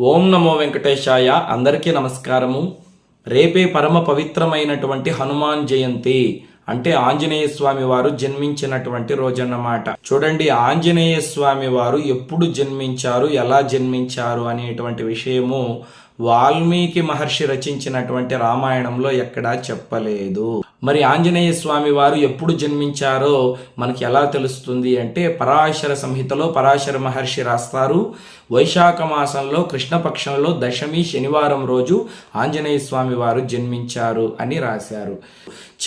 ఓం నమో వెంకటేశాయ. అందరికీ నమస్కారము. రేపే పరమ పవిత్రమైనటువంటి హనుమాన్ జయంతి. అంటే ఆంజనేయ స్వామి వారు జన్మించినటువంటి రోజన్నమాట. చూడండి ఆంజనేయ స్వామి వారు ఎప్పుడు జన్మించారు ఎలా జన్మించారు అనేటువంటి విషయము వాల్మీకి మహర్షి రచించినటువంటి రామాయణంలో ఎక్కడా చెప్పలేదు. మరి ఆంజనేయ స్వామి వారు ఎప్పుడు జన్మించారో మనకి ఎలా తెలుస్తుంది అంటే పరాశర సంహితలో పరాశర మహర్షి రాస్తారు. వైశాఖ మాసంలో కృష్ణపక్షంలో దశమి శనివారం రోజు ఆంజనేయ స్వామి వారు జన్మించారు అని రాశారు.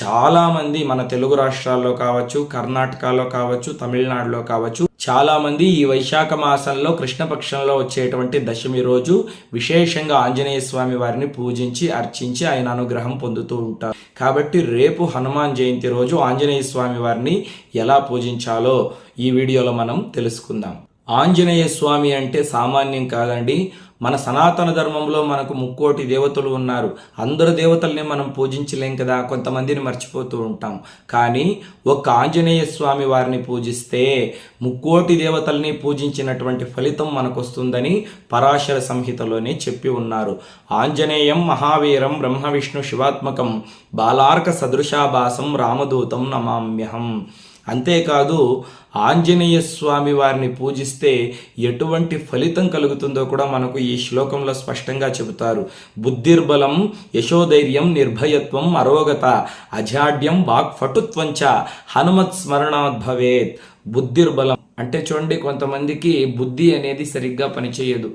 చాలామంది మన తెలుగు రాష్ట్రాల్లో కావచ్చు కర్ణాటకలో కావచ్చు తమిళనాడులో కావచ్చు చాలామంది ఈ వైశాఖ మాసంలో కృష్ణపక్షంలో వచ్చేటువంటి దశమి రోజు విశేషంగా ఆంజనేయ స్వామి వారిని పూజించి అర్చించి ఆయన అనుగ్రహం పొందుతూ ఉంటారు. కాబట్టి రేపు హనుమాన్ జయంతి రోజు ఆంజనేయ స్వామి వారిని ఎలా పూజించాలో ఈ వీడియోలో మనం తెలుసుకుందాం. ఆంజనేయ స్వామి అంటే సామాన్యం కాదండి మన సనాతన ధర్మంలో మనకు ముక్కోటి దేవతలు ఉన్నారు. అందరు దేవతల్ని మనం పూజించలేం కదా కొంతమందిని మర్చిపోతూ ఉంటాం. కానీ ఒక్క ఆంజనేయ స్వామి వారిని పూజిస్తే ముక్కోటి దేవతల్ని పూజించినటువంటి ఫలితం మనకు వస్తుందని పరాశర సంహితలోనే చెప్పి ఉన్నారు. ఆంజనేయం మహావీరం బ్రహ్మ విష్ణు శివాత్మకం బాలార్క సదృశాభాసం రామదూతం నమామ్యహం. అంతేకాదు ఆంజనేయ స్వామి వారిని పూజిస్తే ఎటువంటి ఫలితం కలుగుతుందో కూడా మనకు ఈ శ్లోకంలో స్పష్టంగా చెబుతారు. బుద్ధిర్బలం యశోధైర్యం నిర్భయత్వం అరోగత అజాడ్యం వాక్ఫటుత్వంచ హనుమత్ స్మరణోద్భవేత్ బుద్ధిర్బలం అంటే చూడండి కొంతమందికి బుద్ధి అనేది సరిగ్గా పనిచేయదు.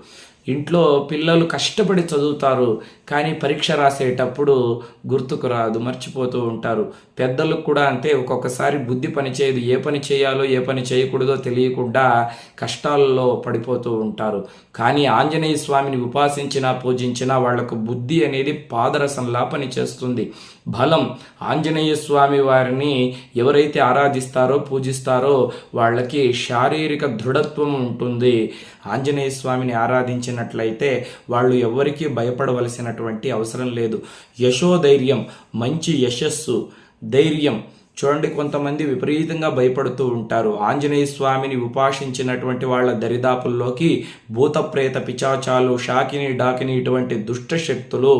ఇంట్లో పిల్లలు కష్టపడి చదువుతారు కానీ పరీక్ష రాసేటప్పుడు గుర్తుకు రాదు మర్చిపోతూ ఉంటారు. పెద్దలకు కూడా అంతే ఒక్కొక్కసారి బుద్ధి పని చేయదు. ఏ పని చేయాలో ఏ పని చేయకూడదో తెలియకుండా కష్టాల్లో పడిపోతూ ఉంటారు. కానీ ఆంజనేయ స్వామిని ఉపాసించినా పూజించినా వాళ్ళకు బుద్ధి అనేది పాదరసంలా పనిచేస్తుంది. బలం. ఆంజనేయ స్వామి వారిని ఎవరైతే ఆరాధిస్తారో పూజిస్తారో వాళ్ళకి శారీరక దృఢత్వం ఉంటుంది. ఆంజనేయ స్వామిని ఆరాధించినట్లయితే వాళ్ళు ఎవరికీ భయపడవలసినటువంటి అవసరం లేదు. యశోధైర్యం మంచి యశస్సు ధైర్యం చూడండి కొంతమంది విపరీతంగా భయపడుతూ ఉంటారు. ఆంజనేయ స్వామిని ఉపాసించినటువంటి వాళ్ళ దరిదాపుల్లోకి భూతప్రేత పిచాచాలు షాకిని డాకిని ఇటువంటి దుష్ట శక్తులు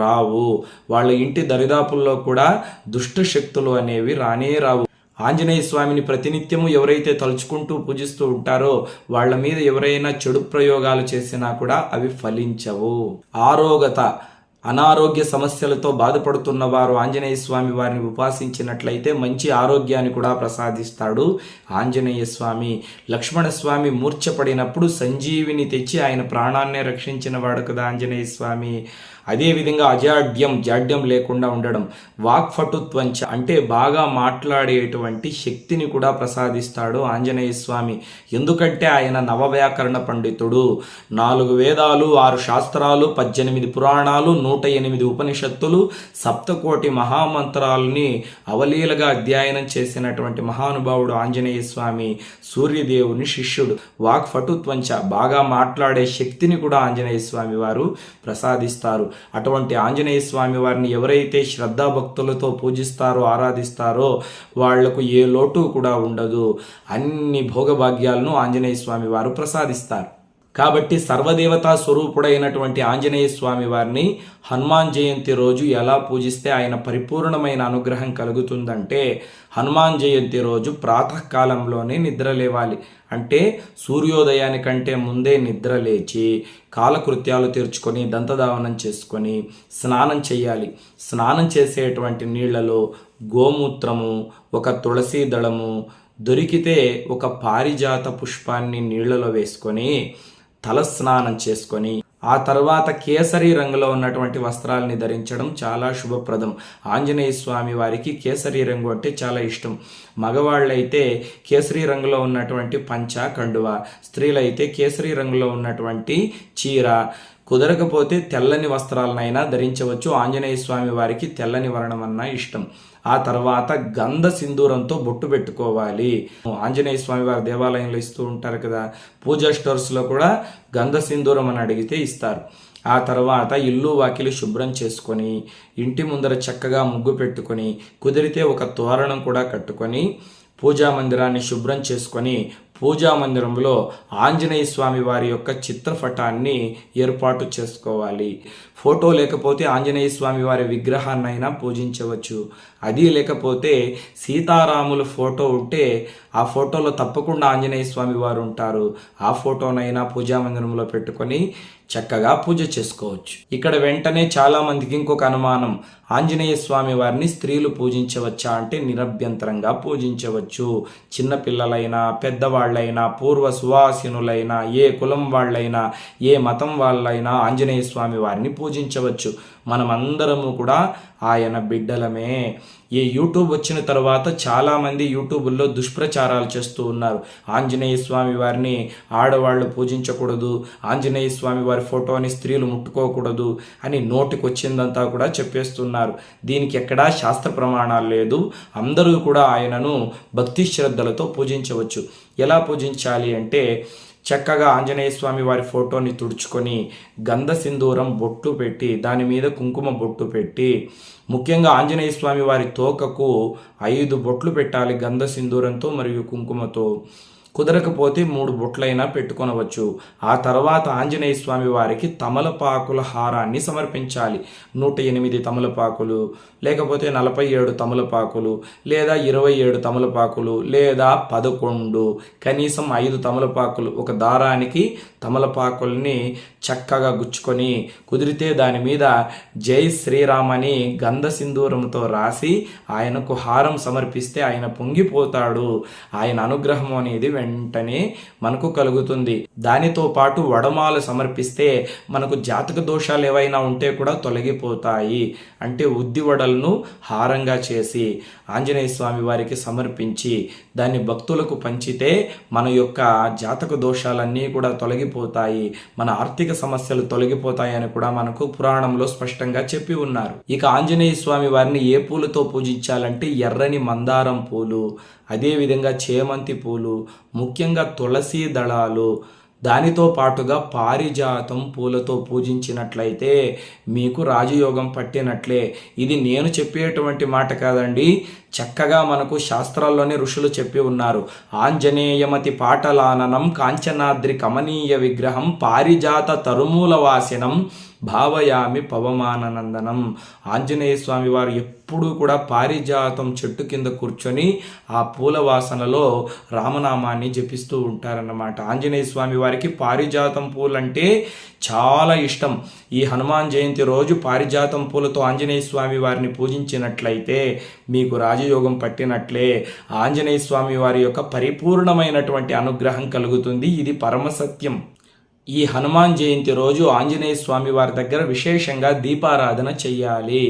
రావు. వాళ్ళ ఇంటి దరిదాపుల్లో కూడా దుష్ట శక్తులు అనేవి రానే రావు. ఆంజనేయ స్వామిని ప్రతినిత్యము ఎవరైతే తలుచుకుంటూ పూజిస్తూ ఉంటారో వాళ్ళ మీద ఎవరైనా చెడు ప్రయోగాలు చేసినా కూడా అవి ఫలించవు. ఆరోగత అనారోగ్య సమస్యలతో బాధపడుతున్న వారు ఆంజనేయ స్వామి వారిని ఉపాసించినట్లయితే మంచి ఆరోగ్యాన్ని కూడా ప్రసాదిస్తాడు. ఆంజనేయ స్వామి లక్ష్మణ స్వామి మూర్ఛపడినప్పుడు సంజీవిని తెచ్చి ఆయన ప్రాణాన్నే రక్షించిన వాడు కదా ఆంజనేయ స్వామి. అదేవిధంగా అజాడ్యం జాడ్యం లేకుండా ఉండడం వాక్ఫటుత్వంచ అంటే బాగా మాట్లాడేటువంటి శక్తిని కూడా ప్రసాదిస్తాడు ఆంజనేయ స్వామి. ఎందుకంటే ఆయన నవవ్యాకరణ పండితుడు. నాలుగు వేదాలు ఆరు శాస్త్రాలు పద్దెనిమిది పురాణాలు నూట ఎనిమిది ఉపనిషత్తులు సప్తకోటి మహామంత్రాలని అవలీలగా అధ్యయనం చేసినటువంటి మహానుభావుడు ఆంజనేయ స్వామి సూర్యదేవుని శిష్యుడు. వాక్ఫటుత్వంచ బాగా మాట్లాడే శక్తిని కూడా ఆంజనేయ స్వామి వారు ప్రసాదిస్తారు. అటువంటి ఆంజనేయ స్వామి వారిని ఎవరైతే శ్రద్ధాభక్తులతో పూజిస్తారో ఆరాధిస్తారో వాళ్ళకు ఏ లోటు కూడా ఉండదు. అన్ని భోగభాగ్యాలను ఆంజనేయ స్వామి వారు ప్రసాదిస్తారు. కాబట్టి సర్వదేవతా స్వరూపుడైనటువంటి ఆంజనేయ స్వామి వారిని హనుమాన్ జయంతి రోజు ఎలా పూజిస్తే ఆయన పరిపూర్ణమైన అనుగ్రహం కలుగుతుందంటే హనుమాన్ జయంతి రోజు ప్రాతకాలంలోనే నిద్ర లేవాలి. అంటే సూర్యోదయానికంటే ముందే నిద్ర లేచి కాలకృత్యాలు తీర్చుకొని దంతదావనం చేసుకొని స్నానం చేయాలి. స్నానం చేసేటువంటి నీళ్ళలో గోమూత్రము ఒక తులసి దళము దొరికితే ఒక పారిజాత పుష్పాన్ని నీళ్ళలో వేసుకొని తలస్నానం చేసుకొని ఆ తర్వాత కేసరి రంగులో ఉన్నటువంటి వస్త్రాలని ధరించడం చాలా శుభప్రదం. ఆంజనేయ స్వామి వారికి కేసరి రంగు అంటే చాలా ఇష్టం. మగవాళ్ళైతే కేసరి రంగులో ఉన్నటువంటి పంచ కండువ. స్త్రీలైతే కేసరి రంగులో ఉన్నటువంటి చీర కుదరకపోతే తెల్లని వస్త్రాలనైనా ధరించవచ్చు. ఆంజనేయ స్వామి వారికి తెల్లని వర్ణం అన్నా ఇష్టం. ఆ తర్వాత గంధ సింధూరంతో బొట్టు పెట్టుకోవాలి. ఆంజనేయ స్వామి వారి దేవాలయంలో ఇస్తూ ఉంటారు కదా పూజా స్టోర్స్లో కూడా గంధ సింధూరం అని అడిగితే ఇస్తారు. ఆ తర్వాత ఇల్లు వాకిలి శుభ్రం చేసుకొని ఇంటి ముందర చక్కగా ముగ్గు పెట్టుకొని కుదిరితే ఒక తోరణం కూడా కట్టుకొని పూజా మందిరాన్ని శుభ్రం చేసుకొని పూజా మందిరంలో ఆంజనేయ స్వామి వారి యొక్క చిత్రపటాన్ని ఏర్పాటు చేసుకోవాలి. ఫోటో లేకపోతే ఆంజనేయ స్వామి వారి విగ్రహాన్నైనా పూజించవచ్చు. అది లేకపోతే సీతారాముల ఫోటో ఉంటే ఆ ఫోటోలో తప్పకుండా ఆంజనేయ స్వామి వారు ఉంటారు. ఆ ఫోటోనైనా పూజా మందిరంలో పెట్టుకొని చక్కగా పూజ చేసుకోవచ్చు. ఇక్కడ వెంటనే చాలామందికి ఇంకొక అనుమానం. ఆంజనేయ స్వామి వారిని స్త్రీలు పూజించవచ్చా అంటే నిరభ్యంతరంగా పూజించవచ్చు. చిన్నపిల్లలైనా పెద్దవాళ్ళు వాళ్ళైనా పూర్వ సువాసినులైనా ఏ కులం వాళ్ళైనా ఏ మతం వాళ్ళైనా ఆంజనేయ స్వామి వారిని పూజించవచ్చు. మనమందరము కూడా ఆయన బిడ్డలమే. ఈ యూట్యూబ్ వచ్చిన తర్వాత చాలామంది యూట్యూబ్లో దుష్ప్రచారాలు చేస్తూ ఉన్నారు. ఆంజనేయ స్వామి వారిని ఆడవాళ్ళు పూజించకూడదు ఆంజనేయ స్వామి వారి ఫోటోని స్త్రీలు ముట్టుకోకూడదు అని నోటికి వచ్చిందంతా కూడా చెప్పేస్తున్నారు. దీనికి ఎక్కడా శాస్త్ర ప్రమాణాలు లేదు. అందరూ కూడా ఆయనను భక్తి శ్రద్ధలతో పూజించవచ్చు. ఎలా పూజించాలి అంటే చక్కగా ఆంజనేయ స్వామి వారి ఫోటోని తుడుచుకొని గంధ సింధూరం బొట్టు పెట్టి దాని మీద కుంకుమ బొట్టు పెట్టి ముఖ్యంగా ఆంజనేయ స్వామి వారి తోకకు ఐదు బొట్లు పెట్టాలి గంధ సింధూరంతో మరియు కుంకుమతో. కుదరకపోతే మూడు బుట్లైనా పెట్టుకొనవచ్చు. ఆ తర్వాత ఆంజనేయ స్వామి వారికి తమలపాకుల హారాన్ని సమర్పించాలి. నూట ఎనిమిది తమలపాకులు లేకపోతే నలభై ఏడు తమలపాకులు లేదా ఇరవై ఏడు తమలపాకులు లేదా పదకొండు కనీసం ఐదు తమలపాకులు ఒక దారానికి తమలపాకుల్ని చక్కగా గుచ్చుకొని కుదిరితే దాని మీద జై శ్రీరామ్ అని గంధ సింధూరంతో రాసి ఆయనకు హారం సమర్పిస్తే ఆయన పొంగిపోతాడు. ఆయన అనుగ్రహం అనేది వెంటనే మనకు కలుగుతుంది. దానితో పాటు వడమాలు సమర్పిస్తే మనకు జాతక దోషాలు ఏవైనా ఉంటే కూడా తొలగిపోతాయి. అంటే ఉద్ది వడలను హారంగా చేసి ఆంజనేయ స్వామి వారికి సమర్పించి దాన్ని భక్తులకు పంచితే మన యొక్క జాతక దోషాలన్నీ కూడా తొలగి తొలగిపోతాయి. మన ఆర్థిక సమస్యలు తొలగిపోతాయని కూడా మనకు పురాణంలో స్పష్టంగా చెప్పి ఉన్నారు. ఇక ఆంజనేయ స్వామి వారిని ఏ పూలతో పూజించాలంటే ఎర్రని మందారం పూలు అదేవిధంగా చేమంతి పూలు ముఖ్యంగా తులసి దళాలు దానితో పాటుగా పారిజాతం పూలతో పూజించినట్లయితే మీకు రాజయోగం పట్టినట్లే. ఇది నేను చెప్పేటువంటి మాట కాదండి. చక్కగా మనకు శాస్త్రాల్లోనే ఋషులు చెప్పి ఉన్నారు. ఆంజనేయమతి పాటలాననం కాంచనాద్రి కమనీయ విగ్రహం పారిజాత తరుమూల వాసినం భావయామి పవమాననందనం. ఆంజనేయ స్వామి వారు ఎప్పుడూ కూడా పారిజాతం చెట్టు కింద కూర్చొని ఆ పూల వాసనలో రామనామాన్ని జపిస్తూ ఉంటారన్నమాట. ఆంజనేయ స్వామి వారికి పారిజాతం పూలంటే చాలా ఇష్టం. ఈ హనుమాన్ జయంతి రోజు పారిజాతం పూలతో ఆంజనేయ స్వామి వారిని పూజించినట్లయితే మీకు రాజయోగం పట్టినట్లే. ఆంజనేయ స్వామి వారి యొక్క పరిపూర్ణమైనటువంటి అనుగ్రహం కలుగుతుంది. ఇది పరమసత్యం ఈ హనుమాన్ జయంతి రోజు ఆంజనేయ స్వామి వారి దగ్గర విశేషంగా దీపారాధన చెయ్యాలి.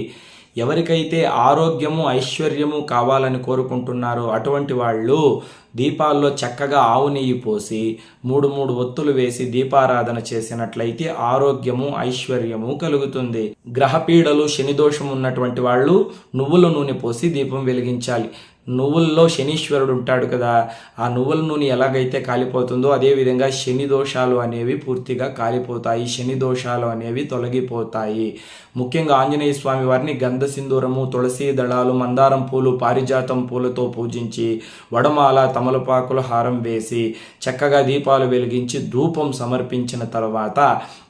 ఎవరికైతే ఆరోగ్యము ఐశ్వర్యము కావాలని కోరుకుంటున్నారో అటువంటి వాళ్ళు దీపాల్లో చక్కగా ఆవు నెయ్యి పోసి మూడు మూడు ఒత్తులు వేసి దీపారాధన చేసినట్లయితే ఆరోగ్యము ఐశ్వర్యము కలుగుతుంది. గ్రహపీడలు శనిదోషం ఉన్నటువంటి వాళ్ళు నువ్వుల నూనె పోసి దీపం వెలిగించాలి. నువ్వుల్లో శనీశ్వరుడు ఉంటాడు కదా ఆ నువ్వుల నూనె ఎలాగైతే కాలిపోతుందో అదేవిధంగా శని దోషాలు అనేవి పూర్తిగా కాలిపోతాయి. శని దోషాలు అనేవి తొలగిపోతాయి. ముఖ్యంగా ఆంజనేయ స్వామి వారిని గంధ సింధూరము తులసి దళాలు మందారం పూలు పారిజాతం పూలతో పూజించి వడమాల తమలపాకుల హారం వేసి చక్కగా దీపాలు వెలిగించి ధూపం సమర్పించిన తర్వాత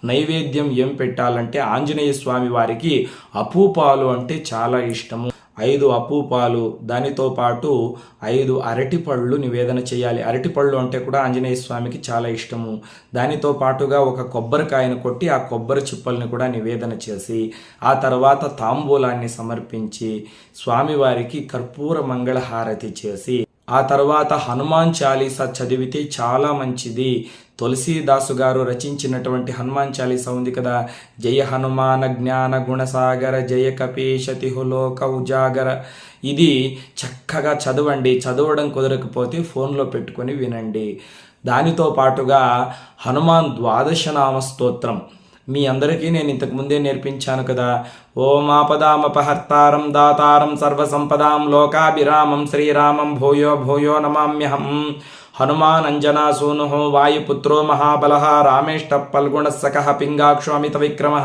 నైవేద్యం ఏం పెట్టాలంటే ఆంజనేయ స్వామి వారికి అపూపాలు అంటే చాలా ఇష్టము. ఐదు అపూపాలు దానితో పాటు ఐదు అరటిపళ్ళు నివేదన చేయాలి. అరటిపళ్ళు అంటే కూడా ఆంజనేయ స్వామికి చాలా ఇష్టము. దానితో పాటుగా ఒక కొబ్బరికాయను కొట్టి ఆ కొబ్బరి చిప్పల్ని కూడా నివేదన చేసి ఆ తర్వాత తాంబూలాన్ని సమర్పించి స్వామివారికి కర్పూర మంగళహారతి చేసి ఆ తర్వాత హనుమాన్ చాలీసా చదివితే చాలా మంచిది. తులసీదాసు గారు రచించినటువంటి హనుమాన్ చాలీసా ఉంది కదా. జయ హనుమాన జ్ఞాన గుణసాగర జయ కపీశతిహులోక ఉజాగర. ఇది చక్కగా చదవండి. చదవడం కుదరకపోతే ఫోన్లో పెట్టుకొని వినండి. దానితో పాటుగా హనుమాన్ ద్వాదశనామ స్తోత్రం. మీ అందరికీ నేను ఇంతకు ముందే నేర్పించాను కదా. ఓం ఆపదామపహర్తారం దాతారం సర్వసంపదాం లోకాభిరామం శ్రీరామం భూయో భూయో నమామ్యహం. హనుమానంజనాసూను వాయుపుత్రో మహాబల రామేష్ట పల్గుణ సఖ పింగాక్షో విక్రమ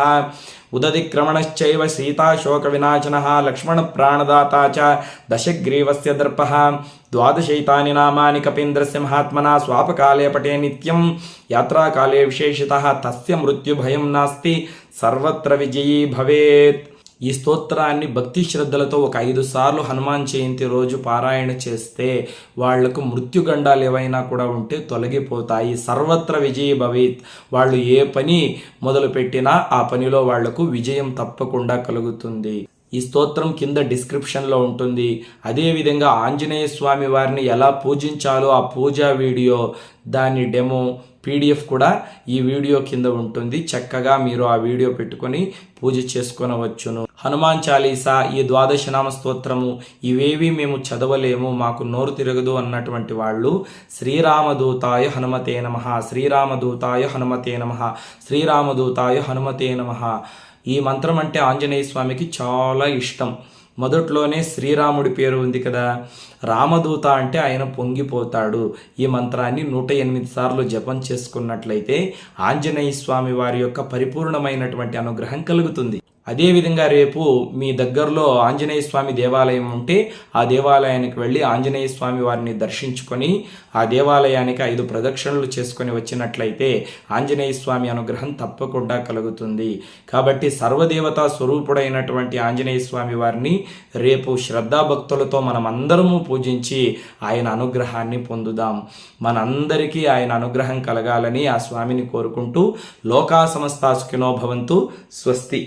ఉదదిక్రమణశ్చైవ సీతాశోక వినాశన లక్ష్మణ ప్రాణదాత చ దశగ్రీవస్య దర్ప ద్వాదశైతాని నామాని కపీంద్రస్య మహాత్మనా స్వాపకాలే పటే నిత్యం యాత్రాకాలే విశేషిత తస్య మృత్యుభయం నాస్తి సర్వత్ర విజయీ భవేత్ ఈ స్తోత్రాన్ని భక్తి శ్రద్ధలతో ఒక ఐదు సార్లు హనుమాన్ జయంతి రోజు పారాయణ చేస్తే వాళ్ళకు మృత్యుగండాలు ఏవైనా కూడా ఉంటే తొలగిపోతాయి. సర్వత్ర విజయ భవిత్. వాళ్ళు ఏ పని మొదలుపెట్టినా ఆ పనిలో వాళ్ళకు విజయం తప్పకుండా కలుగుతుంది. ఈ స్తోత్రం కింద డిస్క్రిప్షన్లో ఉంటుంది. అదేవిధంగా ఆంజనేయ స్వామి వారిని ఎలా పూజించాలో ఆ పూజా వీడియో దాని డెమో పీడిఎఫ్ కూడా ఈ వీడియో కింద ఉంటుంది. చక్కగా మీరు ఆ వీడియో పెట్టుకొని పూజ చేసుకొనవచ్చును. హనుమాన్ చాలీసా ఈ ద్వాదశ నామ స్తోత్రము ఇవేవి మేము చదవలేము మాకు నోరు తిరగదు అన్నటువంటి వాళ్ళు శ్రీరామదూతాయ హనుమతే నమ శ్రీరామదూతాయ హనుమతే నమ శ్రీరామదూతాయ హనుమతే నమ. ఈ మంత్రం అంటే ఆంజనేయ స్వామికి చాలా ఇష్టం. మొదట్లోనే శ్రీరాముడి పేరు ఉంది కదా. రామదూత అంటే ఆయన పొంగిపోతాడు. ఈ మంత్రాన్ని నూట ఎనిమిది సార్లు జపం చేసుకున్నట్లయితే ఆంజనేయ స్వామి వారి యొక్క పరిపూర్ణమైనటువంటి అనుగ్రహం కలుగుతుంది. అదేవిధంగా రేపు మీ దగ్గరలో ఆంజనేయ స్వామి దేవాలయం ఉంటే ఆ దేవాలయానికి వెళ్ళి ఆంజనేయ స్వామి వారిని దర్శించుకొని ఆ దేవాలయానికి ఐదు ప్రదక్షిణలు చేసుకొని వచ్చినట్లయితే ఆంజనేయ స్వామి అనుగ్రహం తప్పకుండా కలుగుతుంది. కాబట్టి సర్వదేవతా స్వరూపుడైనటువంటి ఆంజనేయ స్వామి వారిని రేపు శ్రద్ధాభక్తులతో మనం అందరము పూజించి ఆయన అనుగ్రహాన్ని పొందుదాం. మనందరికీ ఆయన అనుగ్రహం కలగాలని ఆ స్వామిని కోరుకుంటూ లోకా సమస్తా భవంతు. స్వస్తి.